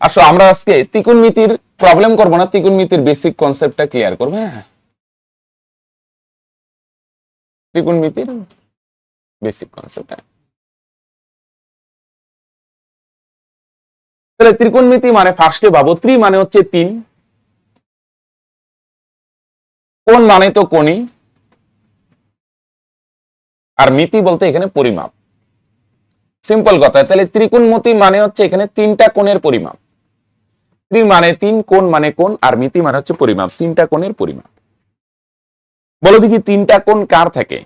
আসো, আমরা আজকে ত্রিকোণমিতির প্রবলেম করব না, ত্রিকোণমিতির বেসিক কনসেপ্টটা ক্লিয়ার করব হ্যাঁ? ত্রিকোণমিতির বেসিক কনসেপ্ট তাহলে ত্রিকোণমিতি মানে ফার্স্টে ভাবো ত্রি মানে হচ্ছে তিন। কোন মানে তো কোনি আর মিতি বলতে এখানে পরিমাপ। সিম্পল কথা, তাহলে ত্রিকোণমতি মানে হচ্ছে এখানে তিনটা কোণের পরিমাপ। মানে তিন, কোণ মানে কোণ, আর মিতি মানে হচ্ছে পরিমাপ। তিনটা কোণের পরিমাপ। বলো দেখি তিনটা কোণ কার থাকে?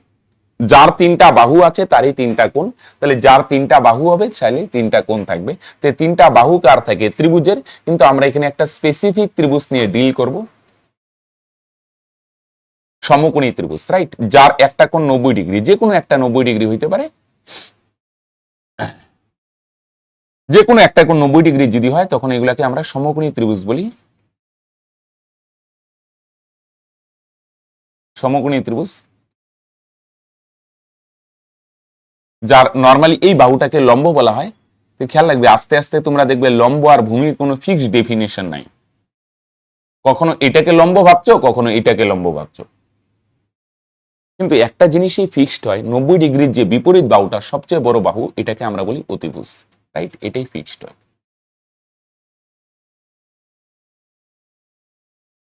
যার তিনটা বাহু আছে, তারই তিনটা কোণ। তাহলে যার তিনটা বাহু হবে চাইলে তিনটা কোণ থাকবে। তো তিনটা বাহু কার থাকে? ত্রিভুজের। কিন্তু আমরা এখানে একটা স্পেসিফিক ত্রিভুজ নিয়ে ডিল করব। সমকোণী ত্রিভুজ রাইট যার একটা কোণ নব্বই ডিগ্রি। যে কোনো একটা নব্বই ডিগ্রি হইতে পারে। যে কোনো একটা কোণ নব্বই ডিগ্রি যদি হয়, তখন এগুলাকে আমরা সমকোণী ত্রিভুজ বলি। সমকোণী ত্রিভুজ। যার নর্মালি এই বাহুটাকে লম্ব বলা হয়, তো খেয়াল রাখবে, আস্তে আস্তে তোমরা দেখবে লম্ব আর ভূমির কোনো ফিক্সড ডেফিনেশন নাই। কখনো এটাকে লম্ব ভাবছ, কখনো এটাকে লম্ব ভাবছ। কিন্তু একটা জিনিসই ফিক্সড হয়, নব্বই ডিগ্রির যে বিপরীত বাহুটা সবচেয়ে বড় বাহু, এটাকে আমরা বলি অতিভুজ। রাইট এটাই ফিক্সড হয়।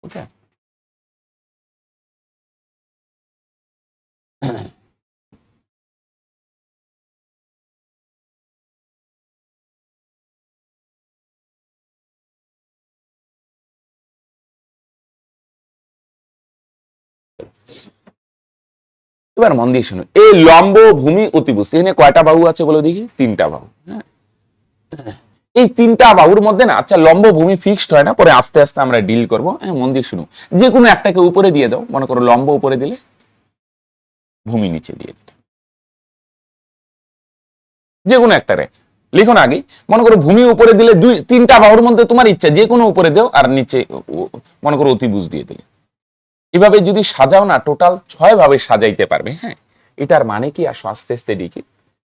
ওকে? এবার মন দিয়ে শুনো এই লম্ব ভূমি অতিভুজ, এখানে কয়টা বাহু আছে বলে দেখি? তিনটা বাহু হ্যাঁ? এই তিনটা বাহুর মধ্যে না আচ্ছা লম্ব ভূমি ফিক্সড হয় না, পরে আস্তে আস্তে আমরা ডিল করব। মন দিয়ে শুনো। যে কোনো একটাকে উপরে দিয়ে দাও, মনে করো লম্ব উপরে দিলে ভূমি নিচে দিয়ে দিলে। যে কোনো একটারে। লিখো না আগে, মনে করো ভূমি উপরে দিলে দুই, তিনটা বাহুর মধ্যে তোমার ইচ্ছা যে কোনো উপরে দেও, আর নিচে মনে করো অতিভুজ দিয়ে দিলে। এভাবে যদি সাজাও না টোটাল ছয় ভাবে সাজাইতে পারবে হ্যাঁ? এটার মানে কি? আসো আস্তে আস্তে দেখি।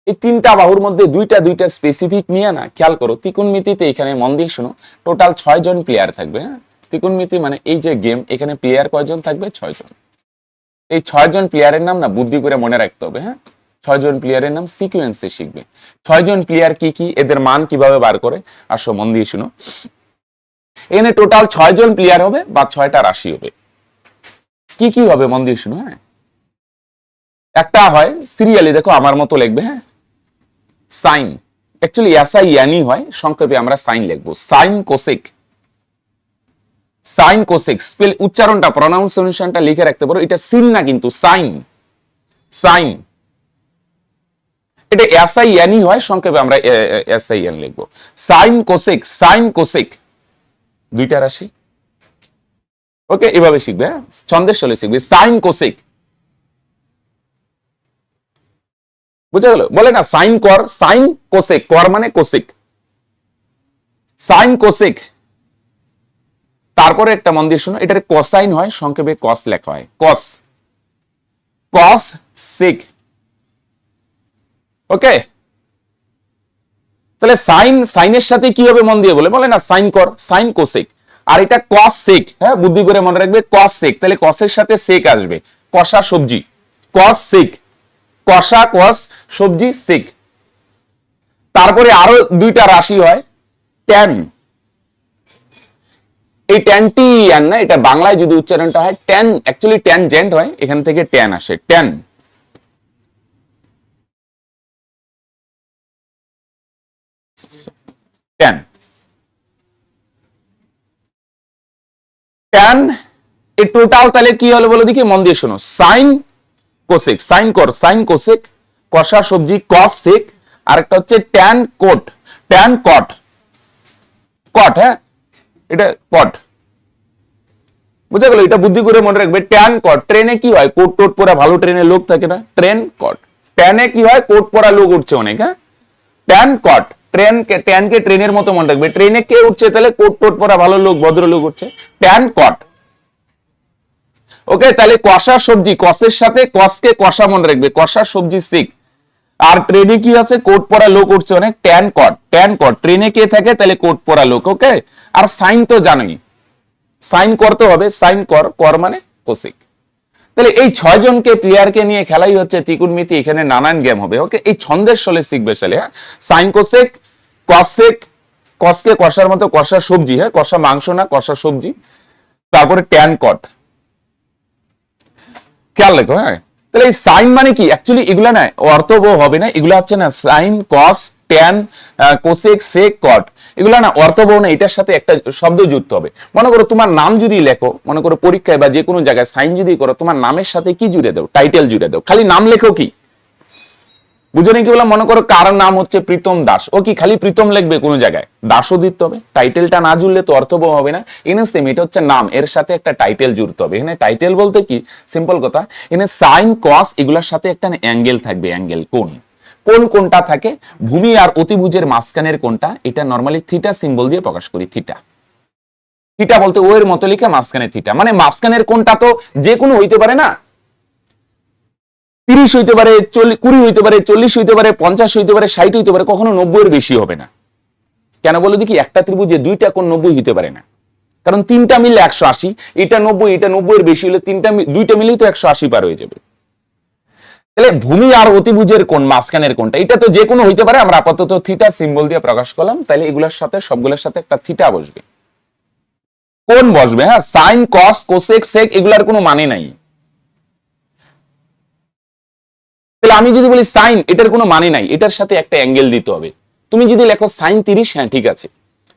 এই তিনটা বাহুর মধ্যে দুইটা দুইটা স্পেসিফিক নিয়ে না খেয়াল করো, ত্রিকোণমিতিতে এখানে মন দিয়ে শোনো টোটাল ছয় জন প্লেয়ার থাকবে হ্যাঁ? ত্রিকোণমিতি মানে এই যে গেম এখানে প্লেয়ার কয়জন থাকবে? ছয় জন। এই ছয় জন প্লেয়ারের নাম না বুদ্ধি করে মনে রাখতে হবে হ্যাঁ? ছয় জন প্লেয়ারের নাম সিকুয়েন্সে শিখবে। ছয় জন প্লেয়ার কি কি, এদের মান কীভাবে বার করে? আসো মন দিয়ে শুনো। এখানে টোটাল ছয় জন প্লেয়ার হবে বা ছয়টা রাশি হবে। কি কি হবে মন দিয়ে শুনো হ্যাঁ? একটা হয় সিরিয়ালি দেখো আমার মতো লিখবে হ্যাঁ? সাইন। অ্যাকচুয়ালি এসআই ইয়ানি হয়, সংক্ষেপে আমরা সাইন লিখব। Sine cosec sine cosec spell উচ্চারণটা প্রনাউন্সিয়েশনটা লিখে রাখতে পারো। এটা সিন না কিন্তু, সাইন। সাইন। এটা এসআই ইয়ানি হয়, সংক্ষেপে আমরা এসআই ইয়ান লিখব সাইন কোসেক সাইন কোসেক দুইটা রাশি ওকে, এভাবে শিখবে হ্যাঁ? ছন্দের চলে শিখবে। সাইন কোসেক বুঝা গেল? বলে না, সাইন কর, সাইন কোসেক, কর মানে কোসেক। Sine cosec. তারপরে একটা মন দিয়ে শুনো, এটার কসাইন হয়, সংক্ষেপে কস লেখা হয়, কস। কস সেক। ওকে? তাহলে সাইন, সাইনের সাথে কি হবে মন দিয়ে বলে? বলে না, সাইন কর, সাইন কোসেক। আর এটা কস সেক হ্যাঁ বুদ্ধি করে মনে রাখবে, কস সেক। তাহলে কসের সাথে সেক আসবে। কষা সবজি, কস সেক। কষা কস সবজি সেক তারপরে আরও দুইটা রাশি হয়, ট্যান। এই ট্যানটি না, এটা বাংলায় যদি উচ্চারণটা হয়, ট্যান অ্যাকচুয়ালি ট্যান জেন্ট হয়, এখান থেকে ট্যান আসে, ট্যান। টোটাল তাহলে কি হলো বলো দেখি, মন দিয়ে শোনো। Sine cosec, sine cos sine cosec, কষা সবজি কস সেক আরেকটা হচ্ছে tan cot, tan cot. Cot হ্যাঁ? এটা কট। বুঝা গেল? এটা বুদ্ধি করে মনে রাখবে, ট্যান কট। ট্রেনে কি হয়? কোট টোট পরা ভালো ট্রেনে লোক থাকে না। ট্রেন কট। ট্যানে কি হয়? কোট পরা লোক উঠছে অনেক হ্যাঁ? ট্যান কট। ট্রেন ট্যানকে ট্রেনের মতো মনে রাখবে। ট্রেনে কে উঠছে তাহলে? কোট টোট পরা ভালো লোক ভদ্র লোক উঠছে। Tan cot. ওকে তাহলে কষা সবজি, কষের সাথে কসকে কষা মনে রাখবে, কষা সবজি শিখ আর ট্রেনে কি আছে? কোট পরা লোক উঠছে অনেক ট্যান কট ট্যান কট ট্রেনে কে থাকে? তাহলে কোট পরা লোক ওকে আর সাইন তো জানোই। সাইন করতে হবে সাইন কর কর মানে কোসিক তাহলে এই ছয় জনকে, প্লেয়ারকে নিয়ে খেলাই হচ্ছে তিকুনমিতি এখানে নানান গেম হবে ওকে এই ছন্দের সলে শিখবে সালে হ্যাঁ? সাইন কোসেক কসেক কসকে কষার মতো কষা সবজি হ্যাঁ? কষা মাংস না, কষা সবজি। তারপরে ট্যান কট খেয়াল রেখো হ্যাঁ? তাহলে এই সাইন মানে কি? অ্যাকচুয়ালি এগুলা না অর্থব হবে না, এগুলো হচ্ছে না sine, cos, tan cosec, sec, cot. এগুলো না অর্থবহ না, এটার সাথে একটা শব্দ যুক্ত হবে। মনে করো তোমার নাম যদি লেখো, মনে করো পরীক্ষায় বা যে কোনো জায়গায় সাইন যদি করো, তোমার নামের সাথে কি জুড়ে দাও? টাইটেল জুড়ে দাও। খালি নাম লেখো কি? বুঝনি কি বললাম? মনে করো কার নাম হচ্ছে প্রীতম দাস। ও কি খালি প্রীতম লিখবে কোনো জায়গায়? দাসও দিতে হবে। টাইটেলটা না জুড়লে তো অর্থবহ হবে না। এখানে সেম এটা হচ্ছে নাম। এর সাথে একটা টাইটেল জুড়তে হবে। এখানে টাইটেল বলতে কি? সিম্পল কথা। এখানে সাইন কস এগুলোর সাথে একটা অ্যাঙ্গেল থাকবে। অ্যাঙ্গেল কোন কোন কোনটা থাকে? ভূমি আর অতিভুজের মাঝখানের কোনটা এটা নর্মালি থিটা সিম্বল দিয়ে প্রকাশ করি থিটা থিটা বলতে ও এর মতো লিখে মাঝখানে থিটা মানে মাঝখানের কোনটা তো যে কোনো হইতে পারে না। তিরিশ হইতে পারে কুড়ি হইতে পারে, চল্লিশ হইতে পারে, পঞ্চাশ হইতে পারে, ষাট হইতে পারে, কখনো নব্বইয়ের বেশি হবে না। কেন বলে দেখি, একটা ত্রিভুজে দুইটা কোন নব্বই হইতে পারে না। কারণ তিনটা মিলে একশো আশি, এটা নব্বই, এটা নব্বইয়ের বেশি হলে তিনটা দুইটা মিলেই তো একশো আশি পার হয়ে যাবে। তাহলে ভূমি আর অতিভুজের কোন মাঝখানের কোনটা এটা তো যে কোনো হইতে পারে, আমরা আপাতত থিটা সিম্বল দিয়ে প্রকাশ করলাম, তাহলে এগুলোর সাথে, সবগুলোর সাথে একটা থিটা বসবে। কোন বসবে হ্যাঁ সাইন কস কোসেক সেক এগুলার কোনো মানে নাই। তাহলে আমি যদি বলি সাইন, এটার কোনো মানে নাই। এটার সাথে একটা অ্যাঙ্গেল দিতে হবে। তুমি যদি লেখো সাইন তিরিশ হ্যাঁ ঠিক আছে।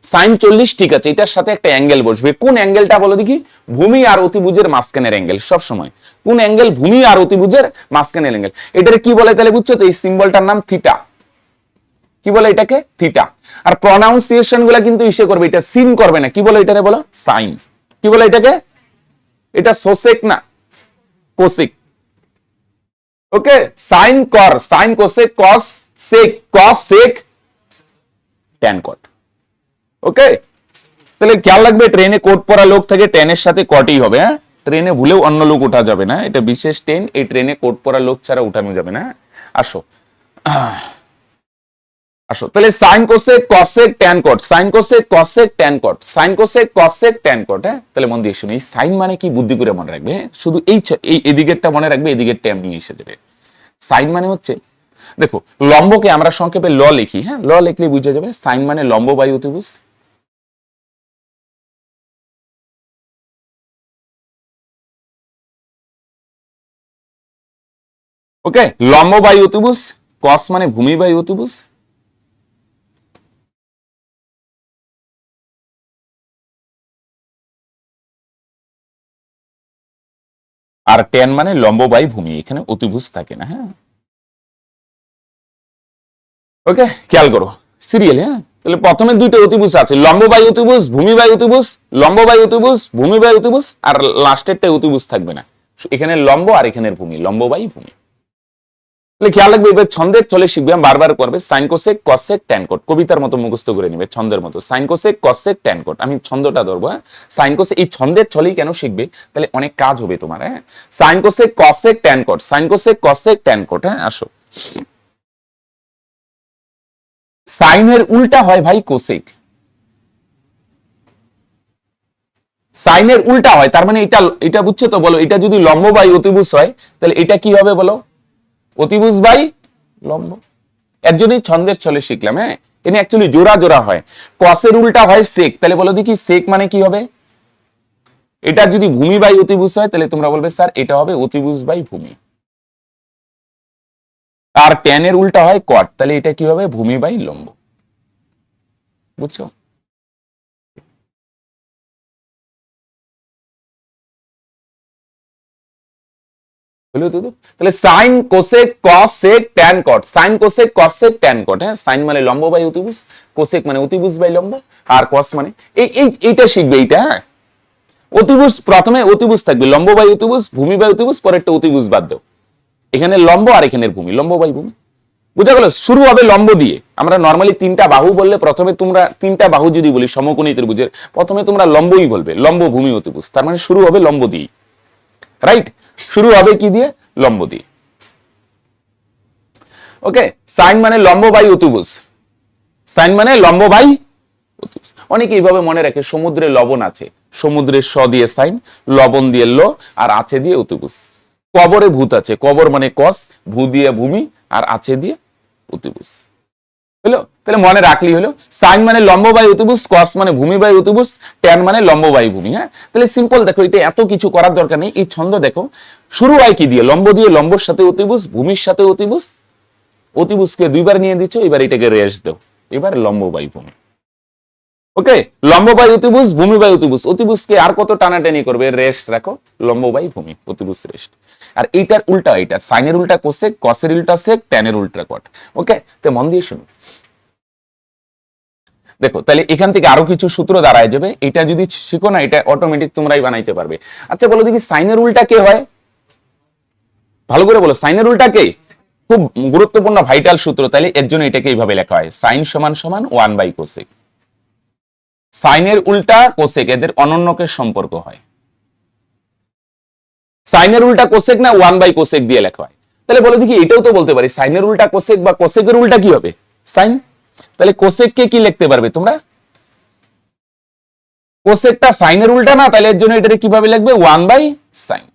সাইন চল্লিশ, ঠিক আছে, এটার সাথে একটা অ্যাঙ্গেল বসবে। কোন অ্যাঙ্গেলটা বলো দেখি? ভূমি আর অতিভুজের মাঝখানের অ্যাঙ্গেল, সব সময়। কোন অ্যাঙ্গেল ভূমি আর অতিভুজের মাঝখানের অ্যাঙ্গেল? এটার কি বলে তাহলে বুঝছ তো? এই সিম্বলটার নাম থিটা। কি বলে এটাকে? থিটা। আর প্রনাউন্সিয়েশনগুলা কিন্তু ইসে করবে, এটা সিন করবে না। কি বলে এটারে বলো? সাইন। কি বলে এটাকে? এটা সোসেক না? Cosec. Okay, sine cos, sine cosec cos sec cos sec tan cot okay, তাহলে খেয়াল রাখবে ট্রেনে কোট পরা লোক থেকে ট্রেনের সাথে কটই হবে হ্যাঁ? ট্রেনে ভুলেও অন্য লোক উঠা যাবে না, এটা বিশেষ ট্রেন এই ট্রেনে কোট পরা লোক ছাড়া উঠানো যাবে না আসো। আসো, তাহলে sine cosec cos sec tan cot sine cosec cos sec tan cot sine cosec cos sec tan cot হ্যাঁ? তাহলে মন দিয়ে শুনে, এই সাইন মানে কি? বুদ্ধি করে মনে রাখবে হ্যাঁ? শুধু এই এই এদিকেরটা মনে রাখবে এদিকেরটা এমনি এসে যাবে। সাইন মানে হচ্ছে, দেখো, লম্বকে আমরা সংক্ষেপে ল লিখি হ্যাঁ? ল লিখলে বুঝে যাবে সাইন মানে লম্ব বায়ু অতিভুজ ওকে লম্ব বায়ু অতিভুজ কস মানে ভূমি বায়ু অতিভুজ আর টেন মানে লম্ব ভূমি, এখানে অতিভুজ থাকে না হ্যাঁ? ওকে খেয়াল করো সিরিয়াল হ্যাঁ? তাহলে প্রথমে দুইটা অতিভুজ আছে, লম্ব বাই অতিভুজ, ভূমি বাই অতিভুজ, লম্ব বাই অতিভুজ অতিভুজ, আর লাস্টেরটা অতিভুজ থাকবে না। এখানে লম্ব আর এখানের ভূমি, লম্ব ভূমি। তাহলে খেয়াল রাখবে, এবার ছন্দের চলে শিখবে বারবার করবে, sine cosec cos sec tan cot কবিতার মতো মুখস্থ করে নিবে ছন্দের মতো, sine cosec cos sec tan cot আমি ছন্দটা ধরবো হ্যাঁ? সাইন কোসেক এই ছন্দের ছলেই কেন শিখবে? তাহলে অনেক কাজ হবে তোমার হ্যাঁ? Sine cosec cos sec tan cot sine cosec cos sec tan cot হ্যাঁ? আসো। সাইনের উল্টা হয় ভাই কোসেক। সাইনের উল্টা হয়, তার মানে এটা এটা বুঝছ তো বলো, এটা যদি লম্ব বাই অতিভুজ হয়, তাহলে এটা কি হবে বলো? অতিভুজ বাই লম্ব। এর জন্যই ছন্দের ছলে শিখলাম হ্যাঁ? এনে অ্যাকচুয়ালি জোড়া জোড়া হয়। কসের উল্টা হয় সেক তাহলে বলো দেখি সেক মানে কি হবে? এটা যদি ভূমি বাই অতিভুজ হয়, তাহলে তোমরা বলবে, স্যার, এটা হবে অতিভুজ বাই ভূমি। আর ট্যানের উল্টা হয় কট তাহলে এটা কি হবে? ভূমি বাই লম্ব। বুঝছ? তাহলে sine cosec cos tan cot. Sine cosec cos tan cot হ্যাঁ? সাইন মানে লম্ব বাই অতিভুজ, কোসেক মানে অতিভুজ বাই লম্ব, আর কস মানে এই এই, এইটা শিখবে এইটা হ্যাঁ? প্রথমে থাকবে, লম্ব বাই ভূমি বাই বাদ এখানে লম্ব আর এখানের ভূমি, লম্ব বাই ভূমি। বুঝা গেল? শুরু হবে লম্ব দিয়ে। আমরা নর্মালি তিনটা বাহু বললে প্রথমে তোমরা তিনটা বাহু যদি বলি সমকোণী ত্রিভুজের, প্রথমে তোমরা লম্বই বলবে, লম্ব ভূমি অতিভুজ, তার মানে শুরু হবে লম্ব দিয়ে রাইট শুরু হবে কি দিয়ে? লম্ব দিয়ে। ওকে সাইন মানে লম্ব বাই অতিভুজ। সাইন মানে লম্ব বাই অতিভুজ। অনেকে এইভাবে মনে রাখে, সমুদ্রে লবণ আছে। সমুদ্রের স দিয়ে সাইন, লবণ দিয়ে ল, আর আছে দিয়ে অতিভুজ। কবরে ভূত আছে। কবর মানে কস ভূ দিয়ে ভূমি, আর আছে দিয়ে অতিভুজ। হলো? তাহলে মনে রাখলি হলো, সাইন মানে লম্ব বাই অতিভুজ কস মানে ভূমি বাই অতিভুজ ট্যান মানে লম্ব ভূমি হ্যাঁ? তাহলে সিম্পল দেখো, এটা এত কিছু করার দরকার নেই। এই ছন্দ দেখো, শুরু হয় কি দিয়ে? লম্ব দিয়ে লম্বর সাথে অতিভুজ, ভূমির সাথে অতিভুজ, অতিভুজকে দুইবার নিয়ে দিচ্ছ, এবার এটাকে রেস দাও। এবার লম্ব ভূমি। ওকে? লম্ব বাই অতিভুজ ভূমি বাই অতিভুজ, অতিভুজকে আর কত টানাটানি করবে? রেস্ট রাখো লম্ব ভূমি, অতিভুজ রেস্ট আর এইটার উল্টা এটা সাইনের উল্টা কোসেক কসের উল্টা সেক ট্যানের উল্টা কট ওকে? তো মন দিয়ে শুনুন দেখো, তাহলে এখান থেকে আরও কিছু সূত্র দাঁড়ায় যাবে। এটা যদি শিখো না, এটা অটোমেটিক তোমরাই বানাইতে পারবে। আচ্ছা বলো দেখি, সাইনের উল্টা কে হয়? ভালো করে বলো, সাইনের উল্টা কে? খুব গুরুত্বপূর্ণ ভাইটাল সূত্র। তাহলে এর জন্য এটাকে এইভাবে লেখা হয় সাইন সমান সমান ওয়ান বাই কোসেক সাইনের উল্টা কোসেক এদের অনন্যকে সম্পর্ক হয়। সাইনের উল্টা কোসেক না ওয়ান বাই কোসেক দিয়ে লেখা হয়। তাহলে বলে দেখি, এটাও তো বলতে পারি, সাইনের উল্টা কোসেক বা কোসেকের উল্টা কি হবে? সাইন তাহলে কোসেককে কি লিখতে পারবে তোমরা? কোসেকটা সাইনের উল্টা না, তাহলে এর জন্য এটাকে কীভাবে লিখবে? One by sine.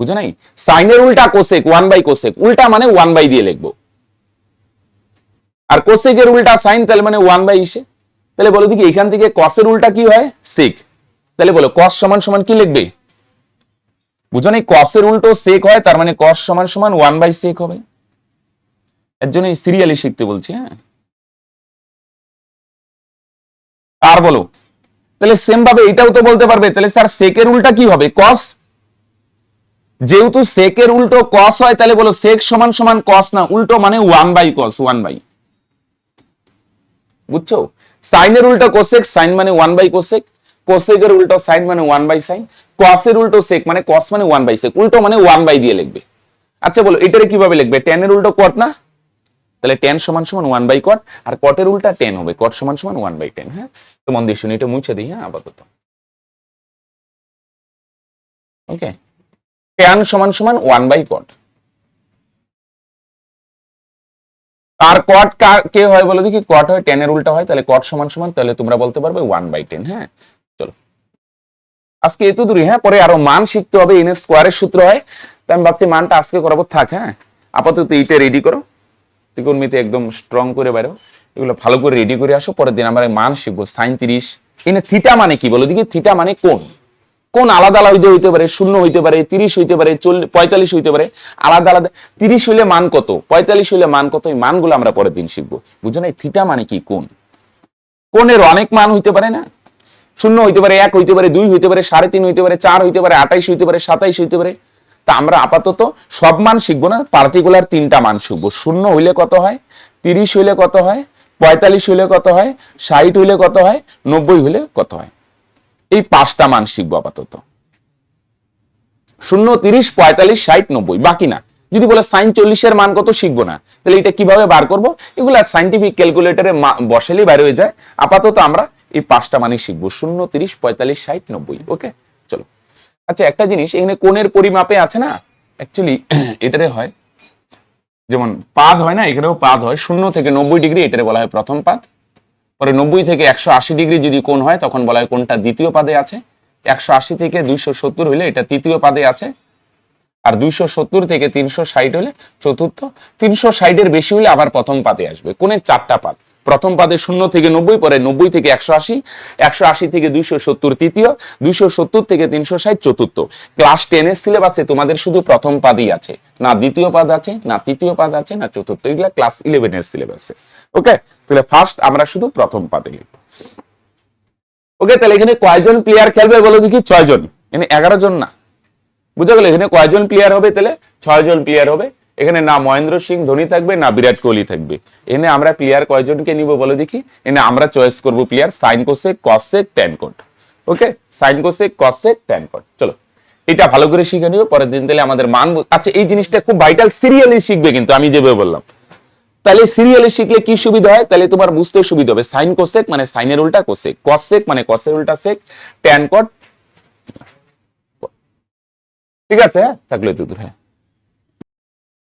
বুঝো নাই? সাইনের উল্টা কোসেক, ওয়ান বাই কোসেক। উল্টা মানে ওয়ান বাই দিয়ে লিখব। আর কোসেকের উল্টা সাইন, তাহলে মানে ওয়ান বাই ইসে। তাহলে বলো দেখি, এখান থেকে কসের উল্টা কি হয়? সেক। তাহলে বলো, কস সমান সমান কি লিখবে? বুঝো নাই? কসের উল্টো সেক হয়, তার মানে কস সমান সমান ওয়ান বাই সেক হবে। এর জন্য সিরিয়ালি শিখতে বলছি হ্যাঁ? আর বলো। তাহলে সেম ভাবে এটাও তো বলতে পারবে। তাহলে স্যার সেকের উল্টা কি হবে? কস যেহেতু সেকের উল্টো কস হয়, তাহলে বলো সেক সমান সমান কস না, উল্টো মানে one by cos one by বুঝছ? সাইনের উল্টো কোসেক সাইন মানে ওয়ান বাই কোসেক কোসেকের উল্টো সাইন মানে ওয়ান বাই সাইন কসের উল্টো সেক মানে কস মানে ওয়ান বাই সেক উল্টো মানে ওয়ান বাই দিয়ে লিখবে। আচ্ছা বলো, এটারে কীভাবে লিখবে? টেনের উল্টো কট না? তাহলে টেন সমান সমান ওয়ান বাই কট আর কটের উল্টা টেন হবে। কট সমান সমান ওয়ান বাই টেন হ্যাঁ? তো মন দিয়ে শুনি এটা মুছে দিই হ্যাঁ আপাতত। ওকে টেন সমান সমান ওয়ান বাই কট আর কট কে হয় বলো দেখি? কট হয় টেনের উল্টা হয়, তাহলে কট সমান সমান, তাহলে তোমরা বলতে পারবে ওয়ান বাই টেন হ্যাঁ? চলো। আজকে এত দূরই হ্যাঁ? পরে আরও মান শিখতে হবে এন স্কোয়ারের সূত্র হয়। তো আমি ভাবছি মানটা আজকে করাবো, থাক হ্যাঁ? আপাতত এইটা রেডি করো। ত্রিকোণমিতি একদম স্ট্রং করে বেরো এগুলো ভালো করে রেডি করে আসো পরের দিন আমরা মান শিখব সাইন তিরিশ এনে থিটা মানে কি বলো দেখি থিটা মানে কোন কোন আলাদা আলাদা হইতে পারে শূন্য হইতে পারে তিরিশ হইতে পারে চল্লিশ পঁয়তাল্লিশ হইতে পারে আলাদা আলাদা তিরিশ হইলে মান কত পঁয়তাল্লিশ হইলে মান কত এই মানগুলো আমরা পরের দিন শিখব বুঝো না থিটা মানে কি কোন কোনের অনেক মান হইতে পারে না শূন্য হইতে পারে এক হইতে পারে দুই হইতে পারে সাড়ে তিন হইতে পারে চার হইতে পারে আঠাইশ হইতে পারে সাতাইশ হইতে পারে তা আমরা আপাতত সব মান শিখব না পার্টিকুলার তিনটা মান শিখব। শূন্য হইলে কত হয়? তিরিশ হইলে কত হয়? পঁয়তাল্লিশ হইলে কত হয়? ষাট হইলে কত হয়? নব্বই হইলে কত হয়? এই পাঁচটা মান শিখব আপাতত। শূন্য, তিরিশ, পঁয়তাল্লিশ, ষাট, নব্বই, বাকি না। যদি বলে সাইন চল্লিশের মান কত শিখব না, তাহলে এটা কীভাবে বার করব? এগুলো সাইন্টিফিক ক্যালকুলেটরে বসালেই বাইরে হয়ে যায়। আপাতত আমরা এই পাঁচটা মানই শিখব। শূন্য, তিরিশ, পঁয়তাল্লিশ, ষাট, নব্বই ওকে চলো। আচ্ছা একটা জিনিস, এখানে কোণের পরিমাপে আছে না? অ্যাকচুয়ালি এটারে হয়, যেমন পাদ হয় না, এখানেও পাদ হয়, শূন্য থেকে নব্বই ডিগ্রি, এটারে বলা হয় প্রথম পাদ। পরে নব্বই থেকে একশো আশি ডিগ্রি যদি কোণ হয়, তখন বলা হয় কোনটা দ্বিতীয় পাদে আছে। একশো আশি থেকে দুইশো সত্তর হইলে এটা তৃতীয় পাদে আছে। আর দুইশো সত্তর থেকে তিনশো ষাট হলে চতুর্থ। তিনশো ষাটের বেশি হলে আবার প্রথম পাদে আসবে কোনের চারটা পাদ। প্রথম পাদে শূন্য থেকে নব্বই, পরে নব্বই থেকে একশো আশি একশো আশি থেকে দুইশো সত্তর তৃতীয়, দুইশো সত্তর থেকে তিনশো ষাট চতুর্থ। ক্লাস টেনের সিলেবাসে তোমাদের শুধু প্রথম পাদই আছে, না দ্বিতীয় পাদ আছে, না তৃতীয় পাদ আছে, না চতুর্থ, এগুলা ক্লাস ইলেভেনের সিলেবাসে। ওকে? তাহলে ফার্স্ট আমরা শুধু প্রথম পাদে লিখব। ওকে? তাহলে এখানে কয়জন প্লেয়ার খেলবে বলো দেখি? ছয় জন এখানে এগারো জন না। বুঝা গেল? এখানে কয়জন প্লেয়ার হবে তাহলে? ছয় জন প্লেয়ার হবে। এখানে না মহেন্দ্র সিং, ধোনি থাকবে, না বিরাট কোহলি থাকবে। এনে আমরা প্লেয়ার কয়জনকে নিব বলে দেখি? এখানে আমরা চয়েস করব player sine cosec cos sec tan cot okay sine cosec cos sec tan cot চলো, এটা ভালো করে শিখে নিও, পরের দিন তাহলে আমাদের মান আচ্ছা এই জিনিসটা খুব ভাইটাল সিরিয়ালি শিখবে কিন্তু, আমি যেভাবে বললাম। তাহলে সিরিয়ালি শিখলে কি সুবিধা হয়? তাহলে তোমার বুঝতে সুবিধা হবে। সাইন কোসেক মানে সাইনের উল্টা কোসেক কসেক মানে কসের উল্টা সেক ট্যান কট ঠিক আছে হ্যাঁ? থাকলে তো হ্যাঁ।